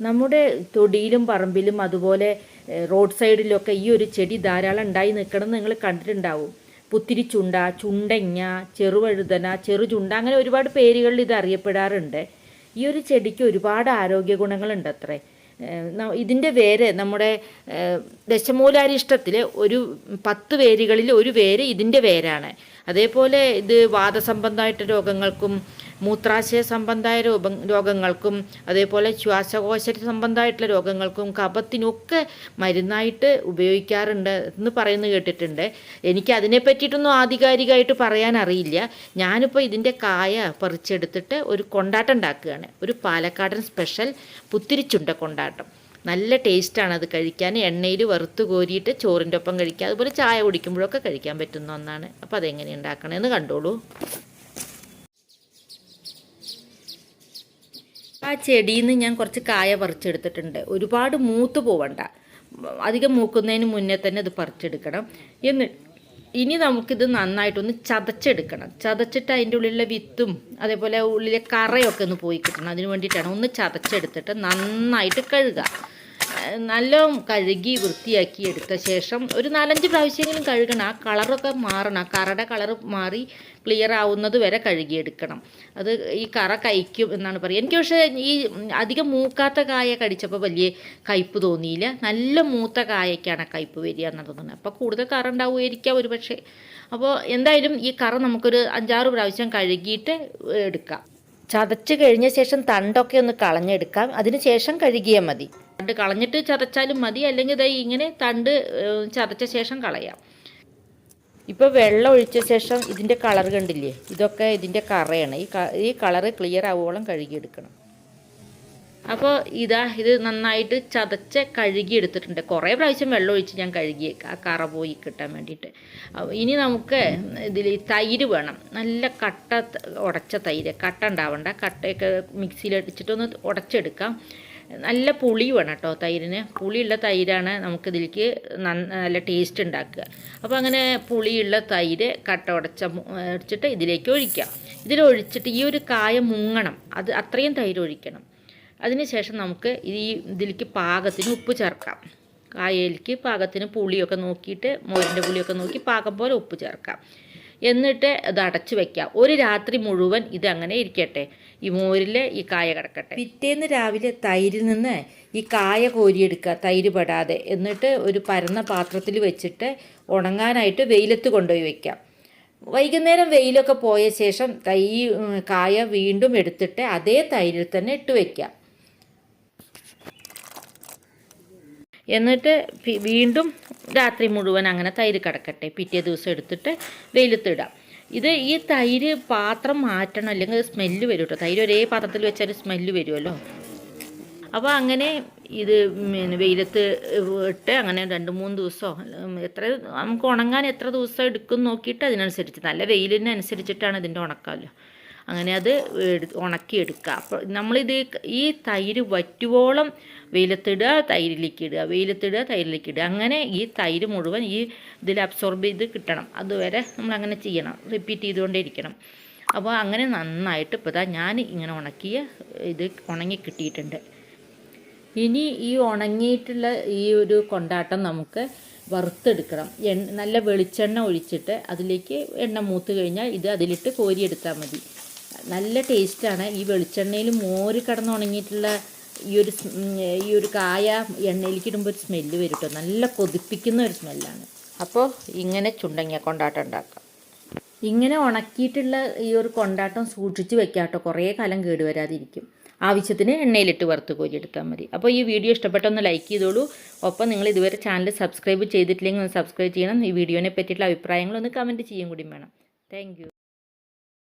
നമ്മുടെ തൊടിയിലും പറമ്പിലും അതുപോലെ റോഡ് സൈഡിലൊക്കെ ഈ ഒരു ചെടി ധാരാളം ഉണ്ടായി നിൽക്കണം നിങ്ങൾ കണ്ടിട്ടുണ്ടാവും. പുത്തിരി ചുണ്ട ചുണ്ടങ്ങ ചെറുവഴുതന ചെറുചുണ്ട അങ്ങനെ ഒരുപാട് പേരുകളിൽ ഇത് അറിയപ്പെടാറുണ്ട്. ഈ ഒരു ചെടിക്ക് ഒരുപാട് ആരോഗ്യ ഗുണങ്ങളുണ്ട് അത്രേ ഇതിന്റെ വേര് നമ്മുടെ ദശമൂലാരിഷ്ടത്തിലെ ഒരു പത്ത് വേരുകളിൽ ഒരു വേര് ഇതിന്റെ വേരാണ്. അതേപോലെ ഇത് വാദസംബന്ധമായിട്ട് രോഗങ്ങൾക്കും മൂത്രാശയ സംബന്ധമായ രോഗ രോഗങ്ങൾക്കും അതേപോലെ ശ്വാസകോശ സംബന്ധമായിട്ടുള്ള രോഗങ്ങൾക്കും കപത്തിനൊക്കെ മരുന്നായിട്ട് ഉപയോഗിക്കാറുണ്ട് എന്ന് പറയുന്നത് കേട്ടിട്ടുണ്ട്. എനിക്ക് അതിനെ പറ്റിയിട്ടൊന്നും ആധികാരികമായിട്ട് പറയാൻ അറിയില്ല ഞാനിപ്പോൾ ഇതിന്റെ കായ പറിച്ചെടുത്തിട്ട് ഒരു കൊണ്ടാട്ടം ഉണ്ടാക്കുകയാണ്. ഒരു പാലക്കാടൻ സ്പെഷ്യൽ പുത്തിരിച്ചുണ്ട കൊണ്ടാട്ടം. നല്ല ടേസ്റ്റാണ് അത് കഴിക്കാൻ. എണ്ണയിൽ വറുത്ത് കോരിയിട്ട് ചോറിന്റെ ഒപ്പം കഴിക്കുക. അതുപോലെ ചായ കുടിക്കുമ്പോഴൊക്കെ കഴിക്കാൻ പറ്റുന്ന ഒന്നാണ്. അപ്പോൾ അതെങ്ങനെ ഉണ്ടാക്കണമെന്ന് കണ്ടോളൂ. ചെടിയിൽ നിന്ന് ഞാൻ കുറച്ച് കായ പറിച്ചെടുത്തിട്ടുണ്ട്. ഒരുപാട് മൂത്ത് പോവണ്ട. അധികം മൂക്കുന്നതിന് മുന്നേ തന്നെ ഇത് പറിച്ചെടുക്കണം. എന്ന് ഇനി നമുക്കിത് നന്നായിട്ടൊന്ന് ചതച്ചെടുക്കണം. ചതച്ചിട്ട് അതിന്റെ ഉള്ളിലെ വിത്തും അതേപോലെ ഉള്ളിലെ കറയൊക്കെ ഒന്ന് പോയി കിട്ടണം. അതിന് വേണ്ടിയിട്ടാണ് ഒന്ന് ചതച്ചെടുത്തിട്ട് നന്നായിട്ട് കഴുകുക ഏഹ് നല്ലോണം കഴുകി വൃത്തിയാക്കി എടുത്ത ശേഷം ഒരു നാലഞ്ച് പ്രാവശ്യമെങ്കിലും കഴുകണം. ആ കളറൊക്കെ മാറണം. ആ കറയുടെ കളർ മാറി ക്ലിയർ ആവുന്നത് വരെ കഴുകിയെടുക്കണം. അത് ഈ കറ കഴിക്കും എന്നാണ് പറയുക. എനിക്ക് പക്ഷേ ഈ അധികം മൂക്കാത്ത കായ കടിച്ചപ്പോൾ വലിയ കയ്പ്പ് തോന്നിയില്ല. നല്ല മൂത്ത കായക്കാണ് കയ്പ്പ് വരിക എന്നാണ് തോന്നുന്നത് അപ്പോൾ കൂടുതൽ കറ ഉണ്ടാവുമായിരിക്കാം ഒരു പക്ഷേ അപ്പോൾ എന്തായാലും ഈ കറ നമുക്കൊരു അഞ്ചാറ് പ്രാവശ്യം കഴുകിയിട്ട് എടുക്കാം. ചതച്ച് കഴിഞ്ഞ ശേഷം തണ്ടൊക്കെ ഒന്ന് കളഞ്ഞെടുക്കാം. അതിന് ശേഷം കഴുകിയാൽ മതി. തണ്ട് കളഞ്ഞിട്ട് ചതച്ചാലും മതി അല്ലെങ്കിൽ ഇതായി ഇങ്ങനെ തണ്ട് ചതച്ച ശേഷം കളയാം. ഇപ്പോൾ വെള്ളം ഒഴിച്ച ശേഷം ഇതിന്റെ കളർ കണ്ടില്ലേ? ഇതൊക്കെ ഇതിന്റെ കറയാണ്. ഈ ഈ കളറ് ക്ലിയർ ആവുവോളം കഴുകിയെടുക്കണം. അപ്പോൾ ഇതാ ഇത് നന്നായിട്ട് ചതച്ച് കഴുകിയെടുത്തിട്ടുണ്ട്. കുറേ പ്രാവശ്യം വെള്ളം ഒഴിച്ച് ഞാൻ കഴുകി ആ കറ പോയി കിട്ടാൻ വേണ്ടിയിട്ട്. ഇനി നമുക്ക് ഇതിൽ തൈര് വേണം. നല്ല കട്ട ഉടച്ച തൈര്. കട്ട ഉണ്ടാവണ്ട. കട്ടയൊക്കെ മിക്സിയിൽ അടിച്ചിട്ടൊന്ന് ഉടച്ചെടുക്കാം. നല്ല പുളി വേണം കേട്ടോ തൈരിന്. പുളിയുള്ള തൈരാണ് നമുക്കിതിലേക്ക് നല്ല ടേസ്റ്റ് ഉണ്ടാക്കുക. അപ്പോൾ അങ്ങനെ പുളിയുള്ള തൈര് കട്ട ഉടച്ച ഒടിച്ചിട്ട് ഇതിലേക്ക് ഒഴിക്കാം. ഇതിലൊഴിച്ചിട്ട് ഈ ഒരു കായ മുങ്ങണം. അത് അത്രയും തൈര് ഒഴിക്കണം. അതിനുശേഷം നമുക്ക് ഈ ഇതിലേക്ക് പാകത്തിന് ഉപ്പ് ചേർക്കാം. കായയിലേക്ക് പാകത്തിന് പുളിയൊക്കെ നോക്കിയിട്ട് മോരിന്റെ പുളിയൊക്കെ നോക്കി പാകം പോലെ ഉപ്പ് ചേർക്കാം. എന്നിട്ട് അത് അടച്ചു വെക്കാം. ഒരു രാത്രി മുഴുവൻ ഇത് അങ്ങനെ ഇരിക്കട്ടെ. ഈ മോരിൽ ഈ കായ കിടക്കട്ടെ. പിറ്റേന്ന് രാവിലെ തൈരിൽ നിന്ന് ഈ കായ കോരിയെടുക്കുക തൈര് പെടാതെ. എന്നിട്ട് ഒരു പരന്ന പാത്രത്തിൽ വെച്ചിട്ട് ഉണങ്ങാനായിട്ട് വെയിലത്ത് കൊണ്ടുപോയി വെക്കാം. വൈകുന്നേരം വെയിലൊക്കെ പോയ ശേഷം തൈ കായ വീണ്ടും എടുത്തിട്ട് അതേ തൈരിൽ തന്നെ ഇട്ട് വയ്ക്കാം എന്നിട്ട് വീണ്ടും രാത്രി മുഴുവൻ അങ്ങനെ തൈര് കിടക്കട്ടെ. പിറ്റേ ദിവസം എടുത്തിട്ട് വെയിലത്തിടാം ഇത് ഈ തൈര് പാത്രം മാറ്റണം അല്ലെങ്കിൽ സ്മെല്ല് വരും കേട്ടോ തൈര് ഒരേ പാത്രത്തിൽ വെച്ചാൽ സ്മെല്ല് വരുമല്ലോ അപ്പോൾ അങ്ങനെ ഇത് വെയിലത്ത് ഇട്ട് അങ്ങനെ രണ്ട് മൂന്ന് ദിവസമോ എത്ര നമുക്ക് ഉണങ്ങാൻ എത്ര ദിവസം എടുക്കും നോക്കിയിട്ട് അതിനനുസരിച്ച്. നല്ല വെയിലിനനുസരിച്ചിട്ടാണ് ഇതിന്റെ ഉണക്കാമല്ലോ അങ്ങനെ അത് ഉണക്കിയെടുക്കുക. അപ്പോൾ നമ്മളിത് ഈ തൈര് വറ്റുവോളം വെയിലത്തിടുക തൈരിലേക്ക് ഇടുക വെയിലത്തിടുക തൈരിലേക്ക് ഇടുക അങ്ങനെ ഈ തൈര് മുഴുവൻ ഈ ഇതിൽ അബ്സോർബ് ചെയ്ത് കിട്ടണം. അതുവരെ നമ്മൾ അങ്ങനെ ചെയ്യണം. റിപ്പീറ്റ് ചെയ്തുകൊണ്ടേയിരിക്കണം. അപ്പോൾ അങ്ങനെ നന്നായിട്ട് ഇപ്പോൾ ഇതാ ഞാൻ ഇങ്ങനെ ഉണക്കിയ ഇത് ഉണങ്ങി കിട്ടിയിട്ടുണ്ട്. ഇനി ഈ ഉണങ്ങിയിട്ടുള്ള ഈ ഒരു കൊണ്ടാട്ടം നമുക്ക് വറുത്തെടുക്കണം. എണ്ണ നല്ല വെളിച്ചെണ്ണ ഒഴിച്ചിട്ട് അതിലേക്ക് എണ്ണ മൂത്ത് കഴിഞ്ഞാൽ ഇത് അതിലിട്ട് കോരിയെടുത്താൽ മതി. നല്ല ടേസ്റ്റാണ്. ഈ വെളിച്ചെണ്ണയിൽ മോര് കടന്നുണങ്ങിയിട്ടുള്ള ഈ ഒരു ഈ ഒരു കായ എണ്ണയിലേക്ക് ഇടുമ്പോൾ ഒരു സ്മെല്ല് വരും കേട്ടോ നല്ല കൊതിപ്പിക്കുന്ന ഒരു സ്മെല്ലാണ്. അപ്പോൾ ഇങ്ങനെ ചുണ്ടങ്ങ കൊണ്ടാട്ടം ഉണ്ടാക്കാം. ഇങ്ങനെ ഉണക്കിയിട്ടുള്ള ഈ ഒരു കൊണ്ടാട്ടം സൂക്ഷിച്ച് വെക്കാം കേട്ടോ കുറേ കാലം കേടുവരാതിരിക്കും ആവശ്യത്തിന് എണ്ണയിലിട്ട് വറുത്ത് കോരിയെടുത്താൽ മതി. അപ്പോൾ ഈ വീഡിയോ ഇഷ്ടപ്പെട്ടൊന്ന് ലൈക്ക് ചെയ്തോളൂ. ഒപ്പം നിങ്ങൾ ഇതുവരെ ചാനൽ സബ്സ്ക്രൈബ് ചെയ്തിട്ടില്ലെങ്കിൽ ഒന്ന് സബ്സ്ക്രൈബ് ചെയ്യണം. ഈ വീഡിയോനെ പറ്റിയിട്ടുള്ള അഭിപ്രായങ്ങളൊന്ന് കമന്റ് ചെയ്യും കൂടി വേണം. താങ്ക്